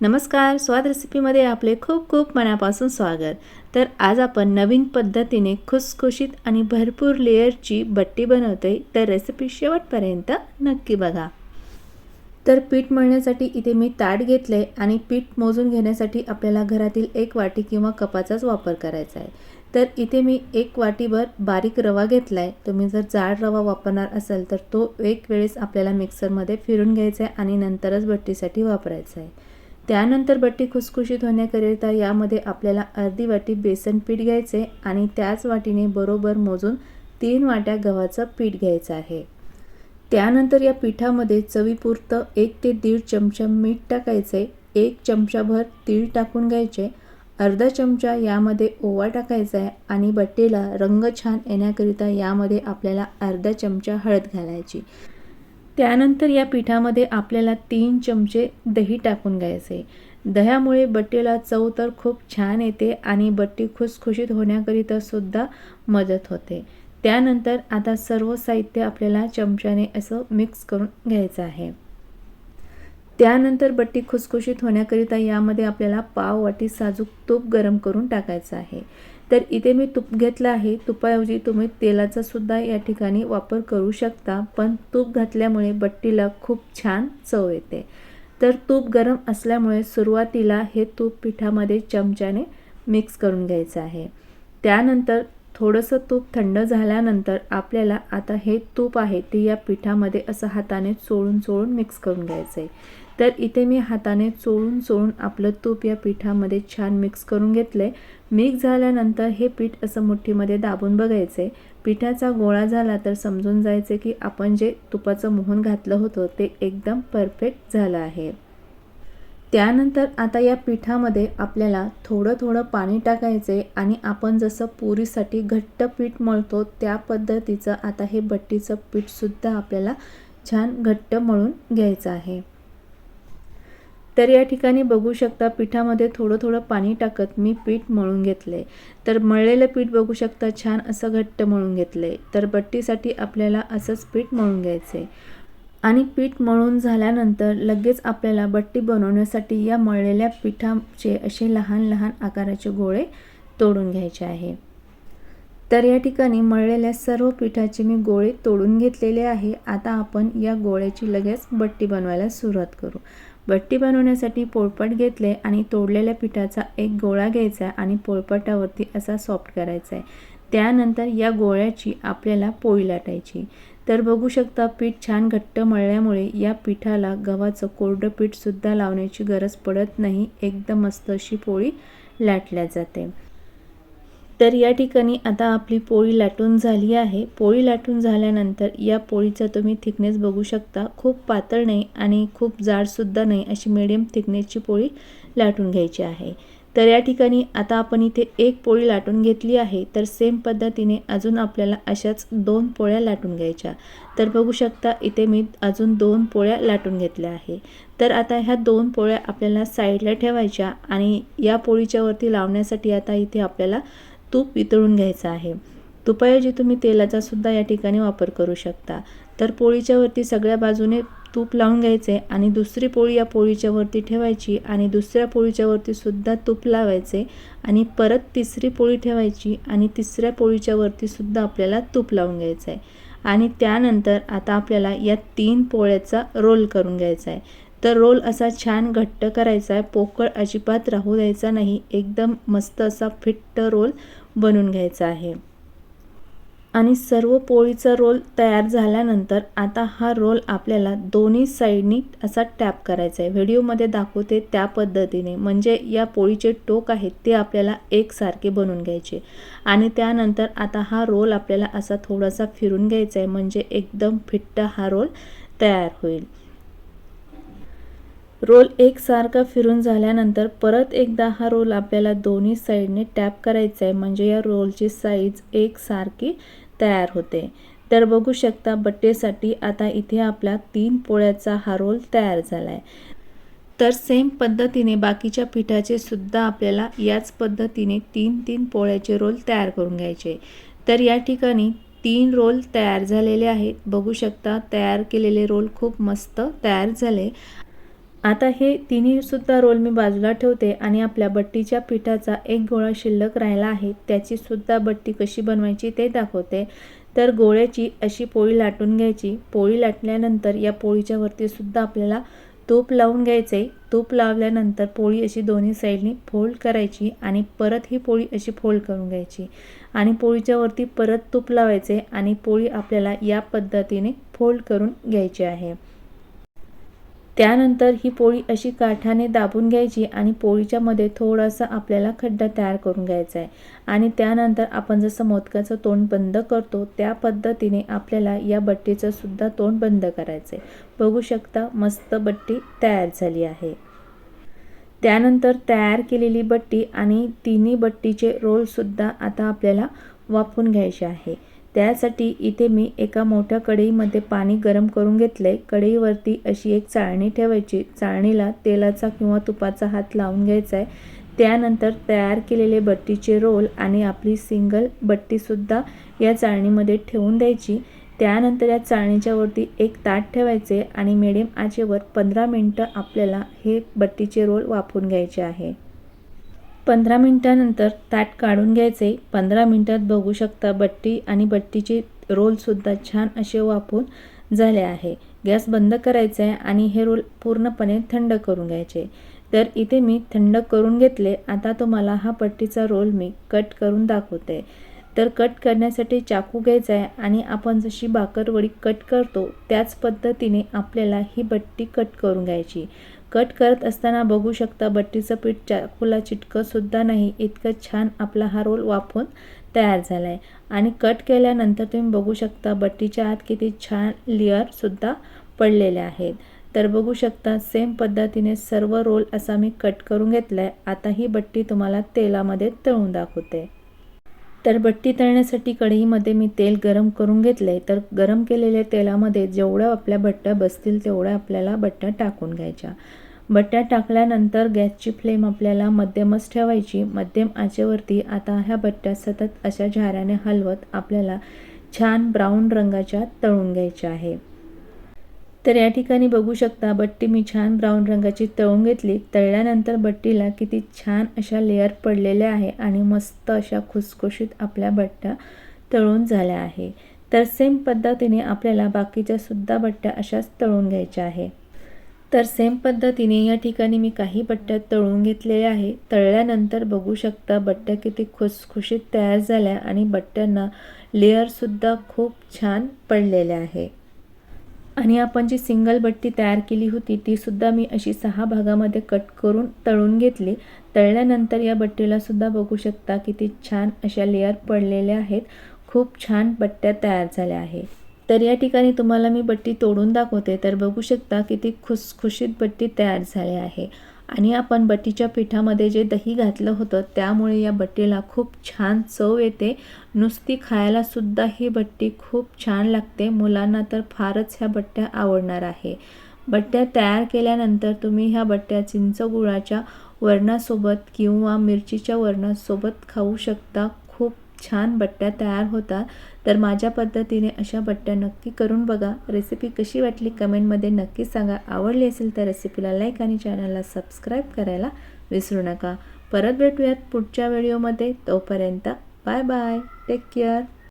नमस्कार स्वाद रेसिपीमध्ये आपले खूप खूप मनापासून स्वागत. तर आज आपण नवीन पद्धतीने खुसखुशीत आणि भरपूर लेअरची बट्टी बनवतोय. तर रेसिपी शेवटपर्यंत नक्की बघा. तर पीठ मळण्यासाठी इथे मी ताट घेतलं आहे आणि पीठ मोजून घेण्यासाठी आपल्याला घरातील एक वाटी किंवा कपाचाच वापर करायचा आहे. तर इथे मी एक वाटीभर बारीक रवा घेतला आहे तुम्ही जर जाड रवा वापरणार असाल तर तो एक वेळेस आपल्याला मिक्सरमध्ये फिरून घ्यायचा आहे आणि नंतरच बट्टीसाठी वापरायचा आहे. त्यानंतर बट्टी खुसखुशीत होण्याकरिता यामध्ये आपल्याला अर्धी वाटी बेसन पीठ घ्यायचे आणि त्याच वाटीने बरोबर मोजून तीन वाट्या गव्हाचं पीठ घ्यायचं आहे. त्यानंतर या पिठामध्ये चवीपुरतं एक ते दीड चमचा मीठ टाकायचे एक चमचाभर तीळ टाकून घ्यायचे अर्धा चमचा यामध्ये ओवा टाकायचा आहे आणि बट्टीला रंग छान येण्याकरिता यामध्ये आपल्याला अर्धा चमचा हळद घालायची. त्यानंतर या पिठामध्ये आपल्याला तीन चमचे दही टाकून घ्यायचे. दह्यामुळे बट्टीला चव तर खूप छान येते आणि बट्टी खुसखुशीत होण्याकरिता सुद्धा मदत होते. त्यानंतर आता सर्व साहित्य आपल्याला चमच्याने असं मिक्स करून घ्यायचं आहे. त्यानंतर बट्टी खुसखुशीत होण्याकरिता यामध्ये आपल्याला पाव वाटी साजूक तूप गरम करून टाकायचं आहे. तर इथे मी तूप घेतलं आहे. तुपाऐवजी तुम्ही तेलाचा सुद्धा या ठिकाणी वापर करू शकता. पण तूप घातल्यामुळे बट्टीला खूप छान चव येते. तर तूप गरम असल्यामुळे सुरुवातीला हे तूप पिठामध्ये चमच्याने मिक्स करून घ्यायचं आहे. त्यानंतर थोडंसं तूप थंड झाल्यानंतर आपल्याला आता हे तूप आहे ते या पिठामध्ये असं हाताने चोळून चोळून मिक्स करून घ्यायचं आहे तर इथे मी हाताने चोळून चोळून आपलं तूप या पिठामध्ये छान मिक्स करून घेतलं आहे मिक्स झाल्यानंतर हे पीठ असं मुठ्ठीमध्ये दाबून बघायचं आहे पिठाचा गोळा झाला तर समजून जायचं की आपण जे तुपाचं मोहन घातलं होतं ते एकदम परफेक्ट झालं आहे. त्यानंतर आता या पिठामध्ये आपल्याला थोडं थोडं पाणी टाकायचे आणि आपण जसं पुरीसाठी घट्ट पीठ मळतो त्या पद्धतीचं आता हे बट्टीचं पीठसुद्धा आपल्याला छान घट्ट मळून घ्यायचं आहे. तर या ठिकाणी बघू शकता पिठामध्ये थोडं थोडं पाणी टाकत मी पीठ मळून घेतले तर मळलेलं पीठ बघू शकता छान असं घट्ट मळून घेतले तर बट्टीसाठी आपल्याला असंच पीठ मळून घ्यायचं आहे आणि पीठ मळून झाल्यानंतर लगेच आपल्याला बट्टी बनवण्यासाठी या मळलेल्या पिठाचे असे लहान लहान आकाराचे गोळे तोडून घ्यायचे आहे. तर या ठिकाणी मळलेल्या सर्व पिठाचे मी गोळे तोडून घेतलेले आहे. आता आपण या गोळ्याची लगेच बट्टी बनवायला सुरुवात करू. बट्टी बनवण्यासाठी पोळपट घेतले आणि तोडलेल्या पिठाचा एक गोळा घ्यायचा आणि पोळपटावरती असा सॉफ्ट करायचा आहे. त्यानंतर या गोळ्याची आपल्याला पोळी लाटायची. तर बघू शकता पीठ छान घट्ट मळल्यामुळे या पिठाला गव्हाचं कोरडं पीठसुद्धा लावण्याची गरज पडत नाही. एकदम मस्त अशी पोळी लाटल्या जाते. तर या ठिकाणी आता आपली पोळी लाटून झाली आहे. पोळी लाटून झाल्यानंतर या पोळीचा तुम्ही थिकनेस बघू शकता. खूप पातळ नाही आणि खूप जाडसुद्धा नाही अशी मिडियम थिकनेसची पोळी लाटून घ्यायची आहे. तर या ठिकाणी आता आपण इथे एक पोळी लाटून घेतली आहे. तर सेम पद्धतीने अजून आपल्याला अशाच दोन पोळ्या लाटून घ्यायच्या. तर बघू शकता इथे मी अजून दोन पोळ्या लाटून घेतल्या आहे. तर आता ह्या दोन पोळ्या आपल्याला साईडला ठेवायच्या आणि या पोळीच्यावरती लावण्यासाठी आता इथे आपल्याला तूप वितळून घ्यायचं आहे. तुपाऐवजी तुम्ही तेलाचा सुद्धा या ठिकाणी वापर करू शकता. तर पोळीच्या वरती सगळ्या बाजूने तूप लावून घ्यायचे आणि दुसरी पोळी या पोळीच्या वरती ठेवायची आणि दुसऱ्या पोळीच्या वरती सुद्धा तूप लावायचे आणि परत तिसरी पोळी ठेवायची आणि तिसऱ्या पोळीच्या वरती सुद्धा आपल्याला तूप लावून घ्यायचं आहे आणि त्यानंतर आता आपल्याला या तीन पोळ्याचा रोल करून घ्यायचा आहे तर रोल असा छान घट्ट करायचा आहे पोकळ अजिबात राहू द्यायचा नाही एकदम मस्त असा फिट्ट रोल बनवून घ्यायचा आहे. आणि सर्व पोळीचा रोल तयार झाल्यानंतर आता हा रोल आपल्याला दोन्ही साईडनी असा टॅप करायचा आहे. व्हिडिओमध्ये दाखवते त्या पद्धतीने. म्हणजे या पोळीचे टोक आहेत ते आपल्याला एकसारखे बनवून घ्यायचे. आणि त्यानंतर आता हा रोल आपल्याला असा थोडासा फिरून घ्यायचा आहे. म्हणजे एकदम फिट्ट हा रोल तयार होईल. रोल एकसारखा फिरून झाल्यानंतर परत एकदा हा रोल आपल्याला दोन्ही साईडने टॅप करायचा आहे. म्हणजे या रोलची साईज एकसारखी तयार होते. तर बघू शकता बट्टेसाठी आता इथे आपला तीन पोळ्याचा हा रोल तयार झाला आहे तर सेम पद्धतीने बाकीच्या पिठाचे सुद्धा आपल्याला याच पद्धतीने तीन तीन पोळ्याचे रोल तयार करून घ्यायचे. तर या ठिकाणी तीन रोल तयार झालेले आहेत. बघू शकता तयार केलेले रोल खूप मस्त तयार झाले. आता हे तिन्हीसुद्धा रोल मी बाजूला ठेवते आणि आपल्या बट्टीच्या पिठाचा एक गोळा शिल्लक राहिला आहे त्याचीसुद्धा बट्टी कशी बनवायची ते दाखवते. तर गोळ्याची अशी पोळी लाटून घ्यायची. पोळी लाटल्यानंतर या पोळीच्या वरतीसुद्धा आपल्याला तूप लावून घ्यायचे. तूप लावल्यानंतर पोळी अशी दोन्ही साईडनी फोल्ड करायची आणि परत ही पोळी अशी फोल्ड करून घ्यायची. आणि पोळीच्या वरती परत तूप लावायचे आणि पोळी आपल्याला या पद्धतीने फोल्ड करून घ्यायची आहे. त्यानंतर ही पोळी अशी काठाने दाबून घ्यायची आणि पोळीच्यामध्ये थोडासा आपल्याला खड्डा तयार करून घ्यायचा आहे. आणि त्यानंतर आपण जसं मोदकाचं तोंड बंद करतो त्या पद्धतीने आपल्याला या बट्टीचं सुद्धा तोंड बंद करायचं आहे. बघू शकता मस्त बट्टी तयार झाली आहे. त्यानंतर तयार केलेली बट्टी आणि तिन्ही बट्टीचे रोलसुद्धा आता आपल्याला वाफून घ्यायचे आहे. त्यासाठी इथे मी एका मोठ्या कढईमध्ये पाणी गरम करून घेतलं आहे कढईवरती अशी एक चाळणी ठेवायची. चाळणीला तेलाचा किंवा तुपाचा हात लावून घ्यायचा आहे त्यानंतर तयार केलेले बट्टीचे रोल आणि आपली सिंगल बट्टीसुद्धा या चाळणीमध्ये ठेवून द्यायची. त्यानंतर या चाळणीच्या वरती एक ताट ठेवायचे आणि मिडियम आचेवर पंधरा मिनटं आपल्याला हे बट्टीचे रोल वाफून घ्यायचे आहे. पंधरा मिनटानंतर ताट काढून घ्यायचे. पंधरा मिनटात बघू शकता बट्टी आणि बट्टीचे रोलसुद्धा छान असे वापून झाले आहे. गॅस बंद करायचा आहे आणि हे रोल पूर्णपणे थंड करून घ्यायचे. तर इथे मी थंड करून घेतले. आता तुम्हाला हा पट्टीचा रोल मी कट करून दाखवते. तर कट करण्यासाठी चाकू घ्यायचा आहे आणि आपण जशी बाकरवडी कट करतो त्याच पद्धतीने आपल्याला ही बट्टी कट करून घ्यायची. कट करत असताना बघू शकता बट्टीचं पीठ चाकूला चिटकंसुद्धा नाही. इतकं छान आपला हा रोल वाफून तयार झाला आहे आणि कट केल्यानंतर तुम्ही बघू शकता बट्टीच्या आत किती छान लेअरसुद्धा पडलेल्या आहेत. तर बघू शकता सेम पद्धतीने सर्व रोल असा मी कट करून घेतला आहे आता ही बट्टी तुम्हाला तेलामध्ये तळून दाखवते. तर बट्टी तळण्यासाठी कढईमध्ये मी तेल गरम करून घेतलं आहे तर गरम केलेल्या तेलामध्ये जेवढ्या आपल्या बट्ट्या बसतील तेवढ्या आपल्याला बट्ट्या टाकून घ्यायच्या. बट्ट्या टाकल्यानंतर गॅसची फ्लेम आपल्याला मध्यमच ठेवायची. मध्यम आचेवरती आता ह्या बट्ट्या सतत अशा झाऱ्याने हलवत आपल्याला छान ब्राऊन रंगाच्या तळून घ्यायच्या आहे. तर या ठिकाणी बघू शकता बट्टी मी छान ब्राऊन रंगाची तळून घेतली. तळल्यानंतर बट्टीला किती छान अशा लेअर पडलेल्या आहे आणि मस्त अशा खुसखुशीत आपल्या बट्ट्या तळून झाल्या आहे. तर सेम पद्धतीने आपल्याला बाकीच्या सुद्धा बट्ट्या अशाच तळून घ्यायच्या आहे. तर सेम पद्धतीने या ठिकाणी मी काही बट्ट्या तळून घेतलेल्या आहे. तळल्यानंतर बघू शकता बट्ट्या किती खुसखुशीत तयार झाल्या आणि बट्ट्यांना लेअरसुद्धा खूप छान पडलेल्या आहे. आणि आपण जी सिंगल बट्टी तयार केली होती तीसुद्धा मी अशी सहा भागामध्ये कट करून तळून घेतली. तळल्यानंतर या बट्टीला सुद्धा बघू शकता किती छान अशा लेअर पडलेल्या आहेत. खूप छान बट्ट्या तयार झाल्या आहे तर या ठिकाणी तुम्हाला मी बट्टी तोडून दाखवते. तर बघू शकता किती खुसखुशीत बट्टी तयार झाली आहे. आणि आपण बट्टीच्या पिठामध्ये जे दही घातलं होतं त्यामुळे या बट्टीला खूप छान चव येते. नुसती खायलासुद्धा ही बट्टी खूप छान लागते. मुलांना तर फारच ह्या बट्ट्या आवडणार आहे. बट्ट्या तयार केल्यानंतर तुम्ही ह्या बट्ट्या चिंच गुळाच्या वरणासोबत किंवा मिरचीच्या वरणासोबत खाऊ शकता. छान बट्ट्या तयार होतात तर माझ्या पद्धतीने अशा बट्ट्या नक्की करून बघा. रेसिपी कशी वाटली कमेंटमध्ये नक्की सांगा. आवडली असेल तर रेसिपीला लाईक आणि चॅनलला सबस्क्राईब करायला विसरू नका. परत भेटूयात पुढच्या व्हिडिओमध्ये तोपर्यंत बाय बाय टेक केअर